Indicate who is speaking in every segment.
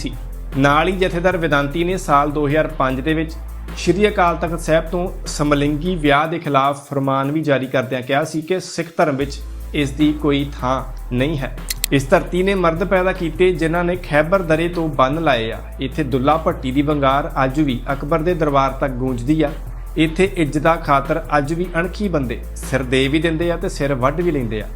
Speaker 1: ਸੀ। ਨਾਲ ਹੀ ਜਥੇਦਾਰ ਵਿਦਾਂਤੀ ਨੇ ਸਾਲ 2005 ਦੇ ਵਿੱਚ ਸ਼੍ਰੀ ਅਕਾਲ ਤਖਤ ਸਾਹਿਬ ਤੋਂ ਸਮਲਿੰਗੀ ਵਿਆਹ ਦੇ ਖਿਲਾਫ ਫਰਮਾਨ ਵੀ ਜਾਰੀ ਕਰਦਿਆਂ ਕਿਹਾ ਸੀ ਕਿ ਸਿੱਖ ਧਰਮ ਵਿੱਚ ਇਸ ਦੀ ਕੋਈ ਥਾਂ ਨਹੀਂ ਹੈ। ਇਸ ਧਰਤੀ ਨੇ ਮਰਦ ਪੈਦਾ ਕੀਤੇ ਜਿਨ੍ਹਾਂ ਨੇ ਖੈਬਰ ਦਰੇ ਤੋਂ ਬੰਨ ਲਾਏ ਆ। ਇੱਥੇ ਦੁੱਲਾ ਭੱਟੀ ਦੀ ਵੰਗਾਰ ਅੱਜ ਵੀ ਅਕਬਰ ਦੇ ਦਰਬਾਰ ਤੱਕ ਗੂੰਜਦੀ ਆ। ਇੱਥੇ ਇੱਜ਼ਤਾਂ ਖਾਤਰ ਅੱਜ ਵੀ ਅਣਖੀ ਬੰਦੇ ਸਿਰ ਦੇ ਵੀ ਦਿੰਦੇ ਆ ਤੇ ਸਿਰ ਵੱਢ ਵੀ ਲੈਂਦੇ ਆ।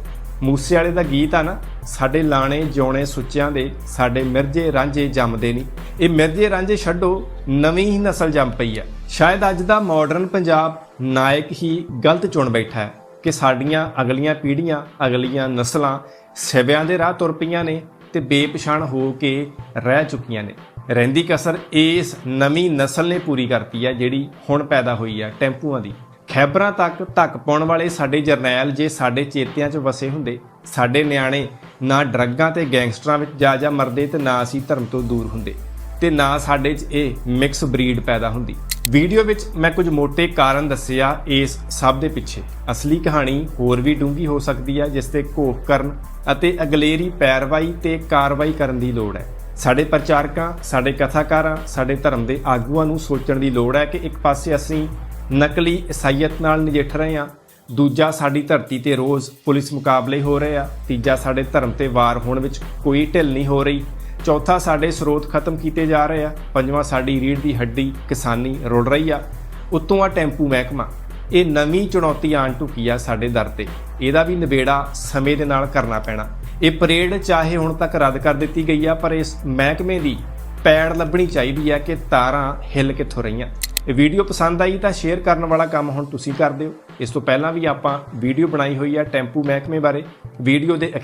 Speaker 1: ਮੂਸੇ ਵਾਲੇ ਦਾ ਗੀਤ ਆ ਨਾ ਸਾਡੇ ਲਾਣੇ ਜਿਉਣੇ ਸੁੱਚਿਆਂ ਦੇ, ਸਾਡੇ ਮਿਰਜੇ ਰਾਂਝੇ ਜੰਮਦੇ ਨਹੀਂ। ਇਹ ਮਿਰਜੇ ਰਾਂਝੇ ਛੱਡੋ, ਨਵੀਂ ਹੀ ਨਸਲ ਜੰਮ ਪਈ ਹੈ। ਸ਼ਾਇਦ ਅੱਜ ਦਾ ਮਾਡਰਨ ਪੰਜਾਬ ਨਾਇਕ ਹੀ ਗਲਤ ਚੁਣ ਬੈਠਾ ਹੈ ਕਿ ਸਾਡੀਆਂ ਅਗਲੀਆਂ ਪੀੜ੍ਹੀਆਂ, ਅਗਲੀਆਂ ਨਸਲਾਂ ਸਿਵਿਆਂ ਦੇ ਰਾਹ ਤੁਰ ਪਈਆਂ ਨੇ ਤੇ ਬੇਪਛਾਣ ਹੋ ਕੇ ਰਹਿ ਚੁੱਕੀਆਂ ਨੇ। ਰਹਿੰਦੀ ਕਸਰ ਇਸ ਨਵੀਂ ਨਸਲ ਨੇ ਪੂਰੀ ਕਰਤੀ ਹੈ, ਜਿਹੜੀ ਹੁਣ ਪੈਦਾ ਹੋਈ ਹੈ ਟੈਂਪੂਆਂ ਦੀ। ਖੈਬਰਾਂ ਤੱਕ ਧੱਕ ਪਾਉਣ ਵਾਲੇ ਸਾਡੇ ਜਰਨੈਲ ਜੇ ਸਾਡੇ ਚੇਤਿਆਂ 'ਚ ਵਸੇ ਹੁੰਦੇ, ਸਾਡੇ ਨਿਆਣੇ ਨਾ ਡਰੱਗਾਂ ਤੇ ਗੈਂਗਸਟਰਾਂ ਵਿੱਚ ਜਾ ਜਾ ਮਰਦੇ ਤੇ ਨਾ ਅਸੀਂ ਧਰਮ ਤੋਂ ਦੂਰ ਹੁੰਦੇ। ਤੇ ਨਾ ਸਾਡੇ 'ਚ ਇਹ ਮਿਕਸ ਬਰੀਡ ਪੈਦਾ ਹੁੰਦੀ। ਵੀਡੀਓ ਵਿੱਚ ਮੈਂ ਕੁਝ ਮੋٹے ਕਾਰਨ ਦੱਸਿਆ ਇਸ ਸਭ ਦੇ ਪਿੱਛੇ। ਅਸਲੀ ਕਹਾਣੀ ਹੋਰ ਵੀ ਡੂੰਘੀ ਹੋ ਸਕਦੀ ਹੈ, ਜਿਸ ਤੇ ਘੋਖ ਕਰਨ ਅਤੇ ਅਗਲੇਰੀ ਪੈਰਵਾਈ ਤੇ ਕਾਰਵਾਈ ਕਰਨ ਦੀ ਲੋੜ ਹੈ। ਸਾਡੇ ਪ੍ਰਚਾਰਕਾਂ, ਸਾਡੇ ਕਥਾਕਾਰਾਂ, ਸਾਡੇ ਧਰਮ ਦੇ ਆਗੂਆਂ ਨੂੰ ਸੋਚਣ ਦੀ ਲੋੜ ਹੈ ਕਿ ਇੱਕ ਪਾਸੇ ਅਸੀਂ ਨਕਲੀ ਇਸਾਈਅਤ ਨਾਲ ਨਜਿੱਠ ਰਹੇ ਹਾਂ ਦੂਜਾ ਸਾਡੀ ਧਰਤੀ ਤੇ ਰੋਜ਼ ਪੁਲਿਸ ਮੁਕਾਬਲੇ ਹੋ ਰਹੇ ਆ, ਤੀਜਾ ਸਾਡੇ ਧਰਮ ਤੇ ਵਾਰ ਹੋਣ ਵਿੱਚ ਕੋਈ ਢਿੱਲ ਨਹੀਂ ਹੋ ਰਹੀ, ਚੌਥਾ ਸਾਡੇ ਸਰੋਤ ਖਤਮ ਕੀਤੇ ਜਾ ਰਹੇ ਆ, ਪੰਜਵਾਂ ਸਾਡੀ ਰੀੜ ਦੀ ਹੱਡੀ ਕਿਸਾਨੀ ਰੁੜ ਰਹੀ ਆ। ਉਤੋਂ ਆ ਟੈਂਪੂ ਮਹਿਕਮਾ, ਇਹ ਨਵੀਂ ਚੁਣੌਤੀ ਆਣ ਢੁਕੀ ਆ ਸਾਡੇ ਦਰ ਤੇ, ਇਹਦਾ ਵੀ ਨਿਬੇੜਾ ਸਮੇਂ ਦੇ ਨਾਲ ਕਰਨਾ ਪੈਣਾ। ਇਹ ਪਰੇਡ ਚਾਹੇ ਹੁਣ ਤੱਕ ਰੱਦ ਕਰ ਦਿੱਤੀ ਗਈ ਆ, ਪਰ ਇਸ ਮਹਿਕਮੇ ਦੀ ਪੈੜ ਲੱਭਣੀ ਚਾਹੀਦੀ ਆ ਕਿ ਤਾਰਾਂ ਹਿੱਲ ਕਿੱਥੋਂ ਰਹੀਆਂ। ਇਹ ਵੀਡੀਓ ਪਸੰਦ ਆਈ ਤਾਂ ਸ਼ੇਅਰ ਕਰਨ ਵਾਲਾ ਕੰਮ ਹੁਣ ਤੁਸੀਂ ਕਰ ਦਿਓ। ਇਸ ਤੋਂ ਪਹਿਲਾਂ ਵੀ ਆਪਾਂ ਵੀਡੀਓ ਬਣਾਈ ਹੋਈ ਹੈ ਟੈਂਪੂ ਮਹਿਕਮੇ ਬਾਰੇ। ਵੀਡੀਓ ਦੇ